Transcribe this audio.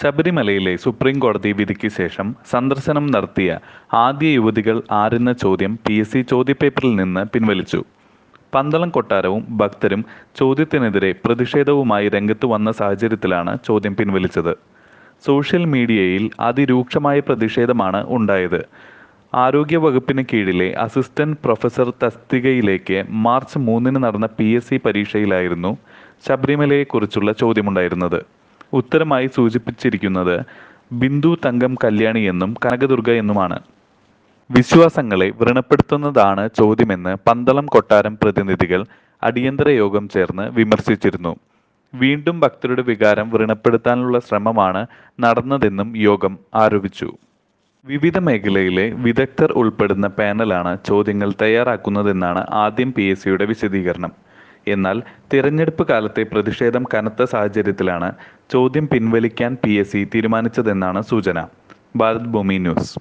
ശബരിമലയിലെ സുപ്രീം കോടതി വിധിക്ക് ശേഷം സന്ദർശനം നടത്തിയ ആദ്യ യുവതികൾ ആരെന്ന ചോദ്യം പി എസ് സി ചോദ്യപേപ്പറിൽ നിന്ന് പിൻവലിച്ചു. പന്തളം കൊട്ടാരവും ഭക്തരും ചോദ്യത്തിനെതിരെ പ്രതിഷേധവുമായി രംഗത്ത് വന്ന സാഹചര്യത്തിലാണ് ചോദ്യം പിൻവലിച്ചത്. സോഷ്യൽ മീഡിയയിൽ അതിരൂക്ഷമായ പ്രതിഷേധമാണ് ഉണ്ടായത്. ആരോഗ്യ വകുപ്പിന് കീഴിലെ അസിസ്റ്റന്റ് പ്രൊഫസർ തസ്തികയിലേക്ക് മാർച്ച് മൂന്നിന് നടന്ന പി എസ് സി പരീക്ഷയിലായിരുന്നു ശബരിമലയെക്കുറിച്ചുള്ള ചോദ്യമുണ്ടായിരുന്നത്. ഉത്തരമായി സൂചിപ്പിച്ചിരിക്കുന്നത് ബിന്ദു തങ്കം കല്യാണി എന്നും കനകദുർഗ എന്നുമാണ്. വിശ്വാസങ്ങളെ വ്രണപ്പെടുത്തുന്നതാണ് ചോദ്യമെന്ന് പന്തളം കൊട്ടാരം പ്രതിനിധികൾ അടിയന്തര യോഗം ചേർന്ന് വിമർശിച്ചിരുന്നു. വീണ്ടും ഭക്തരുടെ വികാരം വ്രണപ്പെടുത്താനുള്ള ശ്രമമാണ് നടന്നതെന്നും യോഗം ആരോപിച്ചു. വിവിധ മേഖലയിലെ വിദഗ്ധർ ഉൾപ്പെടുന്ന പാനലാണ് ചോദ്യങ്ങൾ തയ്യാറാക്കുന്നതെന്നാണ് ആദ്യം പി എസ് സിയുടെ വിശദീകരണം. എന്നാൽ തിരഞ്ഞെടുപ്പ് കാലത്തെ പ്രതിഷേധം കനത്ത സാഹചര്യത്തിലാണ് ചോദ്യം പിൻവലിക്കാൻ പി എസ് സി തീരുമാനിച്ചതെന്നാണ് സൂചന. ഭാരത് ഭൂമി ന്യൂസ്.